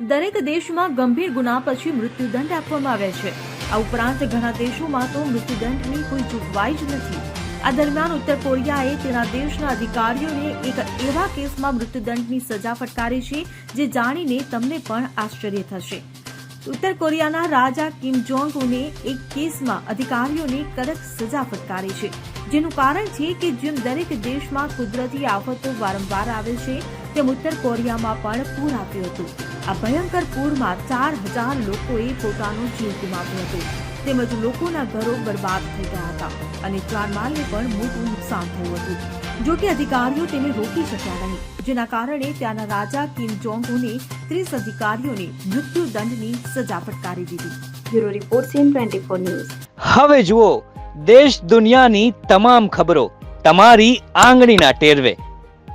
દરેક દેશમાં ગંભીર ગુના પછી મૃત્યુદંડ આપવામાં આવે છે. આ ઉપરાંત ઘણા દેશોમાં તો મૃત્યુદંડની કોઈ જોગવાઈ જ નથી. આ દરમિયાન ઉત્તર કોરિયાએ તેના દેશના અધિકારીઓને એક એવા કેસમાં મૃત્યુદંડની સજા ફટકારી છે જે જાણીને તમને પણ આશ્ચર્ય થશે. ઉત્તર કોરિયાના રાજા કિમ જોંગ ઉને એક કેસમાં અધિકારીઓને કડક સજા ફટકારી છે, જેનું કારણ છે કે જેમ દરેક દેશમાં કુદરતી આફતો વારંવાર આવે છે તેમ ઉત્તર કોરિયામાં પણ પૂર આવ્યું હતું. આ ભયંકર પૂરમાં ચાર હજાર લોકોએ પોતાનો જીવ ગુમાવ્યો હતો. તેમજ લોકોના ઘરો બરબાદ થઈ ગયા હતા અને ચાર માલને પણ મોટું નુકસાન થયું હતું. જો કે અધિકારીઓ તેને રોકી શક્યા નહીં જેના કારણે ત્યાંના રાજા કિમ જોંગ ઉને ત્રીસ અધિકારીઓને મૃત્યુદંડની સજા ફટકારી દીધી. Bureau report CN twenty four news. હવે જુઓ દેશ દુનિયાની તમામ ખબરો તમારી આંગળીના ટેરવે.